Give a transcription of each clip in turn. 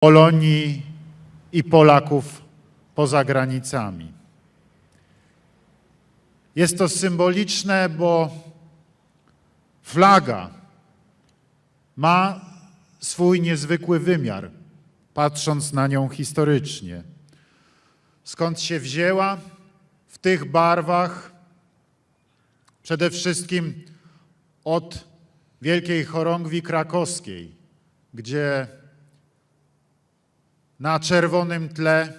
Polonii i Polaków poza granicami. Jest to symboliczne, bo flaga ma swój niezwykły wymiar, patrząc na nią historycznie. Skąd się wzięła? W tych barwach, przede wszystkim od Wielkiej Chorągwi Krakowskiej, gdzie na czerwonym tle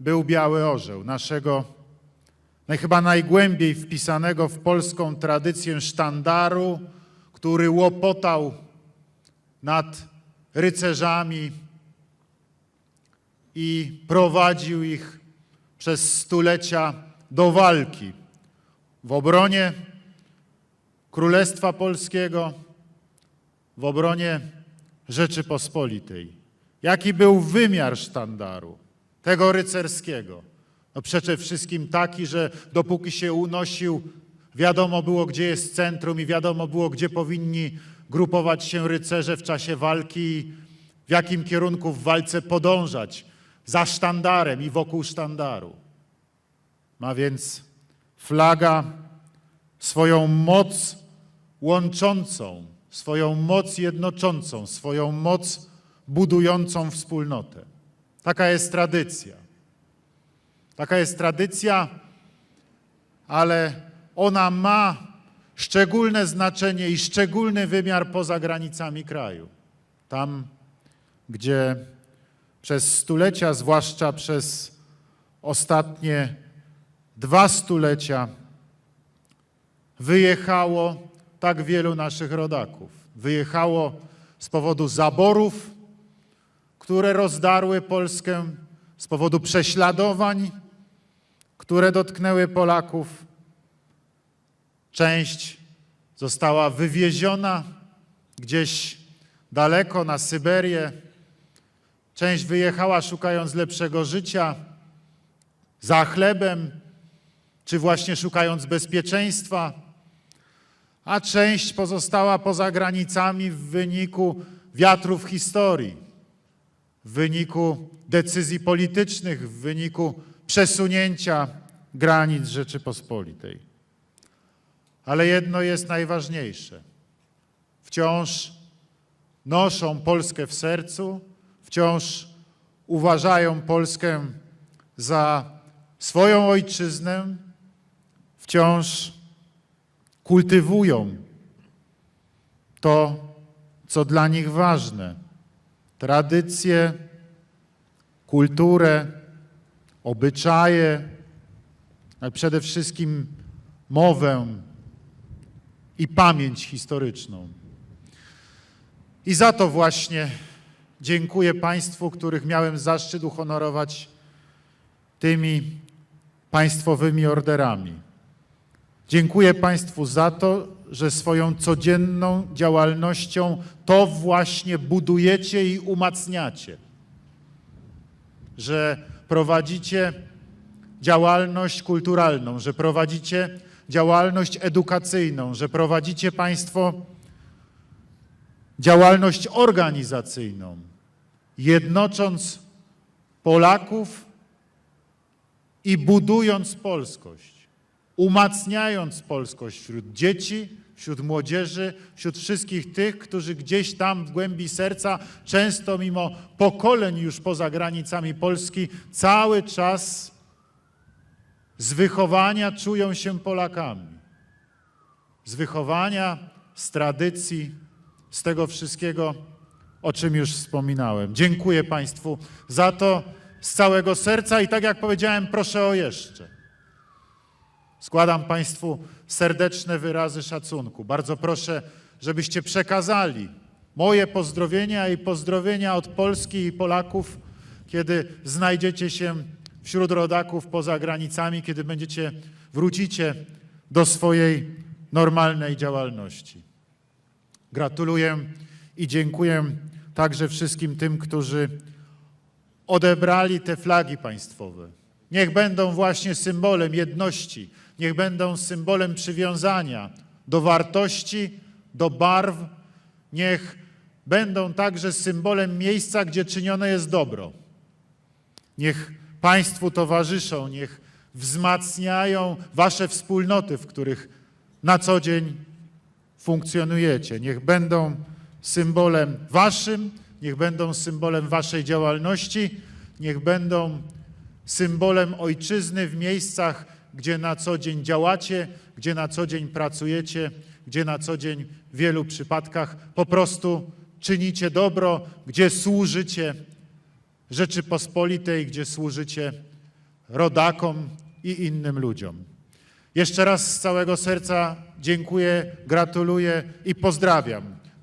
był biały orzeł, naszego naj- chyba najgłębiej wpisanego w polską tradycję sztandaru, który łopotał nad rycerzami i prowadził ich przez stulecia do walki w obronie Królestwa Polskiego, w obronie Rzeczypospolitej. Jaki był wymiar sztandaru, tego rycerskiego? No przede wszystkim taki, że dopóki się unosił, wiadomo było, gdzie jest centrum i wiadomo było, gdzie powinni grupować się rycerze w czasie walki i w jakim kierunku w walce podążać za sztandarem i wokół sztandaru. Ma więc flaga swoją moc łączącą, swoją moc jednoczącą, swoją moc budującą wspólnotę. Taka jest tradycja. Taka jest tradycja, ale ona ma szczególne znaczenie i szczególny wymiar poza granicami kraju. Tam, gdzie przez stulecia, zwłaszcza przez ostatnie dwa stulecia, wyjechało tak wielu naszych rodaków. Wyjechało z powodu zaborów, które rozdarły Polskę, z powodu prześladowań, które dotknęły Polaków. Część została wywieziona gdzieś daleko na Syberię. Część wyjechała szukając lepszego życia, za chlebem, czy właśnie szukając bezpieczeństwa, a część pozostała poza granicami w wyniku wiatrów historii, w wyniku decyzji politycznych, w wyniku przesunięcia granic Rzeczypospolitej. Ale jedno jest najważniejsze. Wciąż noszą Polskę w sercu, wciąż uważają Polskę za swoją ojczyznę, wciąż kultywują to, co dla nich ważne tradycje, kulturę, obyczaje, ale przede wszystkim mowę i pamięć historyczną. I za to właśnie dziękuję Państwu, których miałem zaszczyt uhonorować tymi państwowymi orderami. Dziękuję Państwu za to, że swoją codzienną działalnością to właśnie budujecie i umacniacie. Że prowadzicie działalność kulturalną, że prowadzicie działalność edukacyjną, że prowadzicie Państwo działalność organizacyjną, jednocząc Polaków i budując polskość umacniając polskość wśród dzieci, wśród młodzieży, wśród wszystkich tych, którzy gdzieś tam w głębi serca, często mimo pokoleń już poza granicami Polski, cały czas z wychowania czują się Polakami. Z wychowania, z tradycji, z tego wszystkiego, o czym już wspominałem. Dziękuję Państwu za to z całego serca i tak jak powiedziałem, proszę o jeszcze. Składam Państwu serdeczne wyrazy szacunku. Bardzo proszę, żebyście przekazali moje pozdrowienia i pozdrowienia od Polski i Polaków, kiedy znajdziecie się wśród rodaków poza granicami, kiedy będziecie, wrócicie do swojej normalnej działalności. Gratuluję i dziękuję także wszystkim tym, którzy odebrali te flagi państwowe. Niech będą właśnie symbolem jedności, niech będą symbolem przywiązania do wartości, do barw, niech będą także symbolem miejsca, gdzie czynione jest dobro. Niech Państwu towarzyszą, niech wzmacniają Wasze wspólnoty, w których na co dzień funkcjonujecie. Niech będą symbolem Waszym, niech będą symbolem Waszej działalności, niech będą symbolem ojczyzny w miejscach, gdzie na co dzień działacie, gdzie na co dzień pracujecie, gdzie na co dzień w wielu przypadkach po prostu czynicie dobro, gdzie służycie Rzeczypospolitej, gdzie służycie rodakom i innym ludziom. Jeszcze raz z całego serca dziękuję, gratuluję i pozdrawiam